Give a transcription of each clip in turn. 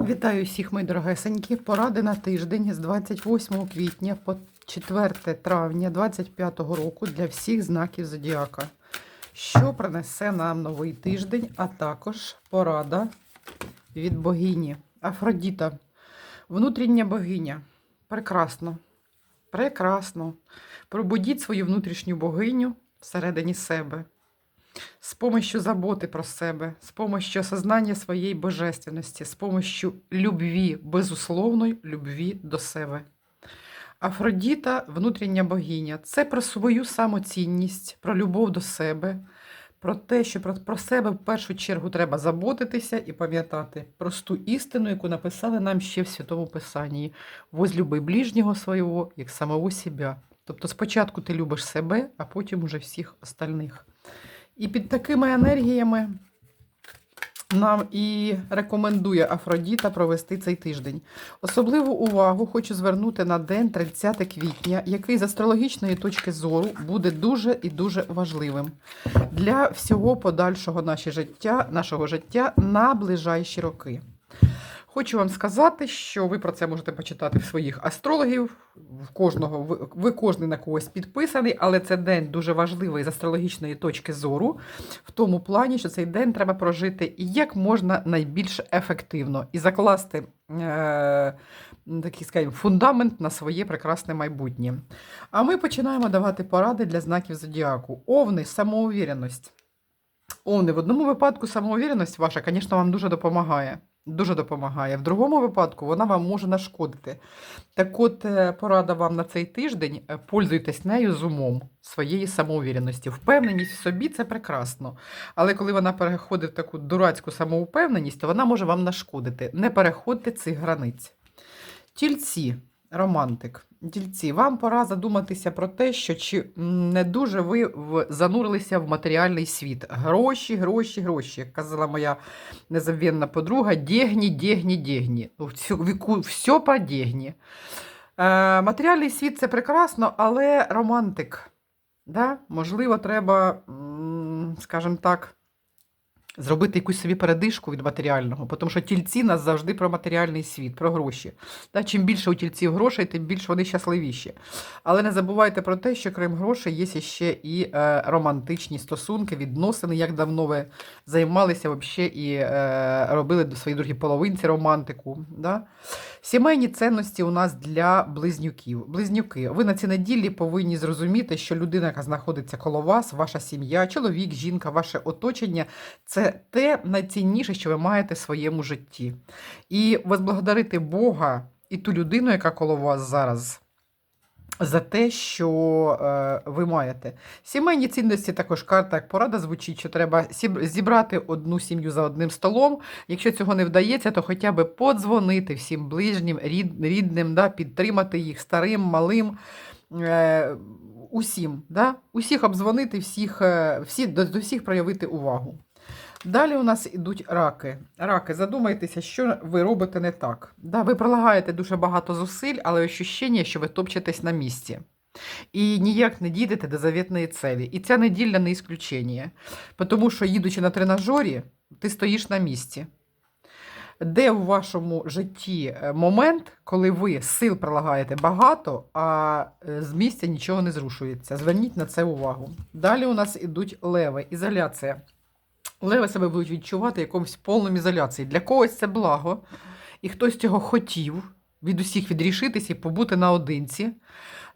Вітаю всіх, мої дорогесенькі. Поради на тиждень з 28 квітня по 4 травня 2025 року для всіх знаків зодіака. Що принесе нам новий тиждень, а також порада від богині Афродіта. Внутрішня богиня. Прекрасно. Прекрасно. Пробудіть свою внутрішню богиню всередині себе. С помощью заботи про себе, с помощью осознання своєї божественності, з помощью любві, безусловної любві до себе. Афродіта, внутрішня богиня, це про свою самоцінність, про любов до себе, про те, що про, про себе в першу чергу треба заботитися і пам'ятати просту істину, яку написали нам ще в Святому Писанні. Возлюби ближнього свого, як самого себе. Тобто спочатку ти любиш себе, а потім уже всіх остальних. І під такими енергіями нам і рекомендує Афродіта провести цей тиждень. Особливу увагу хочу звернути на день 30 квітня, який з астрологічної точки зору буде дуже і дуже важливим для всього подальшого наше життя, нашого життя на ближайші роки. Хочу вам сказати, що ви про це можете почитати в своїх астрологів. В кожного ви, ви кожен на когось підписаний, але це день дуже важливий з астрологічної точки зору, в тому плані, що цей день треба прожити як можна найбільш ефективно і закласти е, такий скажімо, фундамент на своє прекрасне майбутнє. А ми починаємо давати поради для знаків зодіаку. Овни, самоувіреність. Овни, в одному випадку самоувіреність ваша, звісно, вам дуже допомагає. Дуже допомагає. В другому випадку вона вам може нашкодити. Так от, е, порада вам на цей тиждень, е, пользуйтесь нею з умом своєї самоувіреності. Впевненість в собі це прекрасно. Але коли вона переходить в таку дурацьку самоупевненість, то вона може вам нашкодити. Не переходьте цих границь. Тільці, романтик. Дільці, вам пора задуматися про те, що чи не дуже ви занурилися в матеріальний світ. Гроші, гроші, гроші. Як казала моя незабвенна подруга, дегні, дегні, дегні. Ну, Все про дегні. Е, матеріальний світ це прекрасно, але романтик. Да? Можливо, треба, скажімо так, зробити якусь собі передишку від матеріального, тому що тільці нас завжди про матеріальний світ, про гроші. Чим більше у тільців грошей, тим більше вони щасливіші. Але не забувайте про те, що крім грошей є ще і е, романтичні стосунки, відносини, як давно ви займалися вообще і е, робили до своїй другій половинці романтику. Да? Сімейні цінності у нас для близнюків. Близнюки, ви на цій неділі повинні зрозуміти, що людина, яка знаходиться коло вас, ваша сім'я, чоловік, жінка, ваше оточення це те найцінніше, що ви маєте в своєму житті. І возблагодарити Бога і ту людину, яка коло вас зараз. За те, що е, ви маєте. Сімейні цінності також карта як порада звучить, що треба зібрати одну сім'ю за одним столом. Якщо цього не вдається, то хоча б подзвонити всім ближнім, рід, рідним, да, підтримати їх старим, малим, е, усім. Да? Усіх обдзвонити, всіх, е, всі, до, до всіх проявити увагу. Далі у нас ідуть раки. Раки, задумайтеся, що ви робите не так. Да, ви прилагаєте дуже багато зусиль, але ощущення, що ви топчетесь на місці. І ніяк не дійдете до заветної цілі. І ця неділя не ісключення. Тому що, їдучи на тренажері, ти стоїш на місці. Де в вашому житті е, момент, коли ви сил прилагаєте багато, а е, з місця нічого не зрушується? Зверніть на це увагу. Далі у нас ідуть леви, ізоляція. Леви себе будуть відчувати якомусь повному ізоляції. Для когось це благо, і хтось цього хотів від усіх відрішитися і побути наодинці.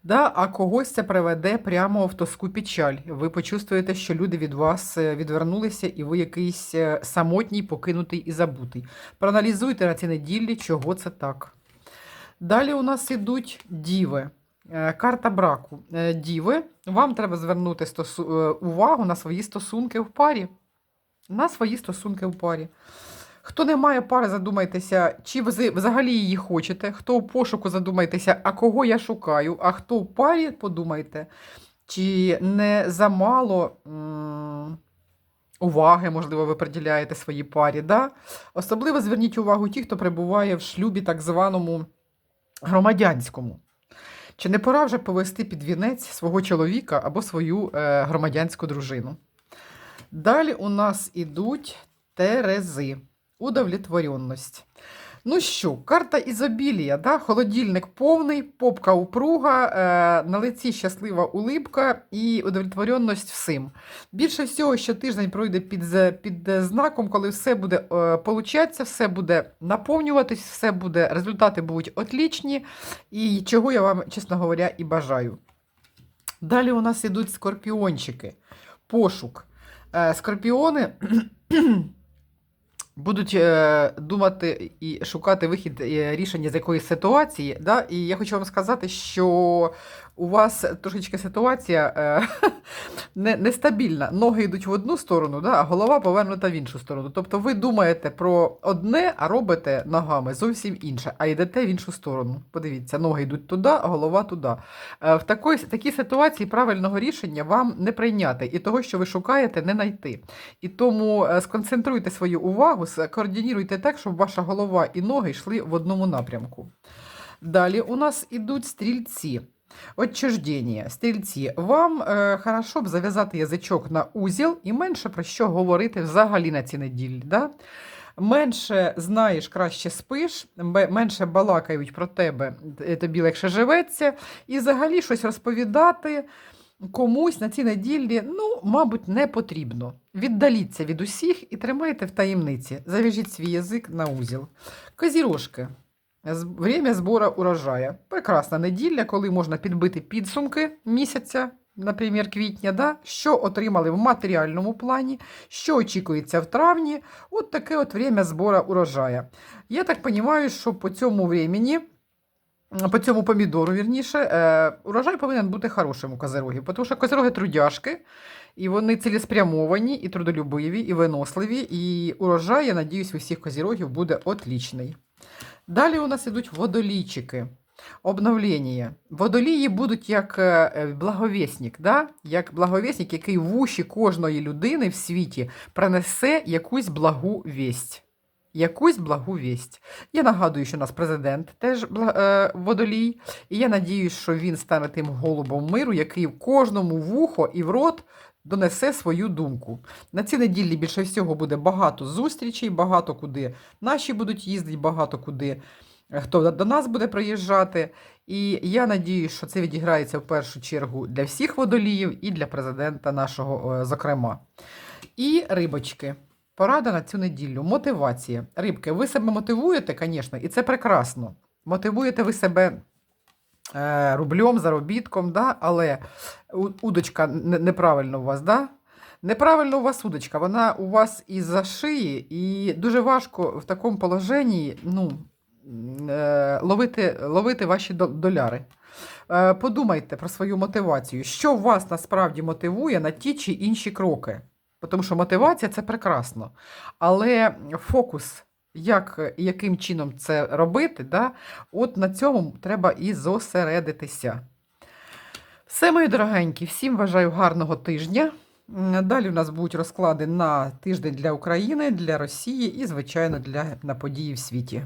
Да? А когось це приведе прямо в тоску печаль. Ви почувствуєте, що люди від вас е, відвернулися, і ви якийсь е, самотній, покинутий і забутий. Проаналізуйте на цій неділі, чого це так. Далі у нас ідуть діви. Е, Карта браку. Діви, вам треба звернути стосу... увагу на свої стосунки в парі. На свої стосунки в парі. Хто не має пари, задумайтеся, чи ви взагалі її хочете. Хто у пошуку, задумайтеся, а кого я шукаю. А хто в парі, подумайте, чи не замало уваги, можливо, ви приділяєте своїй парі. Да? Особливо зверніть увагу ті, хто перебуває в шлюбі так званому громадянському. Чи не пора вже повести під вінець свого чоловіка або свою е, громадянську дружину? Далі у нас ідуть терези. удовлетворенность. Ну що, карта ізобілія, да? холодильник повний, попка упруга, е, на лиці щаслива улибка і удовлетворенность всім. Більше всього, що тиждень пройде під, під знаком, коли все буде е, все буде наповнюватись, все буде, результати будуть отлічні, і чого я вам, чесно говоря, і бажаю. Далі у нас ідуть скорпіончики. Пошук. Е, Скорпіони будуть е, думати і шукати вихід е, рішення з якоїсь ситуації. Да? І я хочу вам сказати, що у вас трошечки ситуація е, не, нестабільна. Ноги йдуть в одну сторону, да? а голова повернута в іншу сторону. Тобто ви думаєте про одне, а робите ногами зовсім інше, а йдете в іншу сторону. Подивіться, ноги йдуть туди, а голова туди. Е, В такій, такій ситуації правильного рішення вам не прийняти, і того, що ви шукаєте, не знайти. І тому е, сконцентруйте свою увагу, скоординуйте так, щоб ваша голова і ноги йшли в одному напрямку. Далі у нас ідуть стрільці. Отчуждення. Стрільці, вам е, хорошо б зав'язати язичок на узіл і менше про що говорити взагалі на ці неділі. Да? Менше знаєш, краще спиш, менше балакають про тебе, е, тобі легше живеться, і взагалі щось розповідати комусь на ці неділі, ну, мабуть, не потрібно. Віддаліться від усіх і тримайте в таємниці. Зав'яжіть свій язик на узіл. Козірожки. Время збору урожаю. Прекрасна неділя, коли можна підбити підсумки місяця, наприклад, квітня, да? що отримали в матеріальному плані, що очікується в травні. От таке от время збору урожаю. Я так розумію, що по цьому времени, по цьому помідору, вірніше, е, урожай повинен бути хорошим у козерогів, тому що козероги трудяшки, і вони цілеспрямовані, і трудолюбиві, і виносливі, і урожай, я надіюсь, у всіх козерогів буде отлічний. Далі у нас ідуть водолійчики. Обновлення. Водолії будуть як е, е, благовісник, да? як благовісник, який в уші кожної людини в світі принесе якусь благу вість. Якусь благу вість. Я нагадую, що у нас президент теж е, водолій, і я надіюсь, що він стане тим голубом миру, який в кожному вухо і в рот донесе свою думку. На ці неділі більше всього буде багато зустрічей, багато куди наші будуть їздити, багато куди хто до нас буде приїжджати. І я надіюсь, що це відіграється в першу чергу для всіх водоліїв і для президента нашого, е, зокрема. І рибочки. Порада на цю неділю. Мотивація. Рибки, ви себе мотивуєте, звісно, і це прекрасно. Мотивуєте ви себе е, рублем, заробітком, да? але удочка неправильно у вас, да? Неправильно у вас удочка, вона у вас із-за шиї, і дуже важко в такому положенні ну, е, ловити, ловити ваші доляри. Е, Подумайте про свою мотивацію. Що вас насправді мотивує на ті чи інші кроки? Тому що мотивація це прекрасно. Але фокус, як, яким чином це робити, да, от на цьому треба і зосередитися. Все, мої дорогенькі, всім бажаю гарного тижня. Далі у нас будуть розклади на тиждень для України, для Росії і, звичайно, для, на події в світі.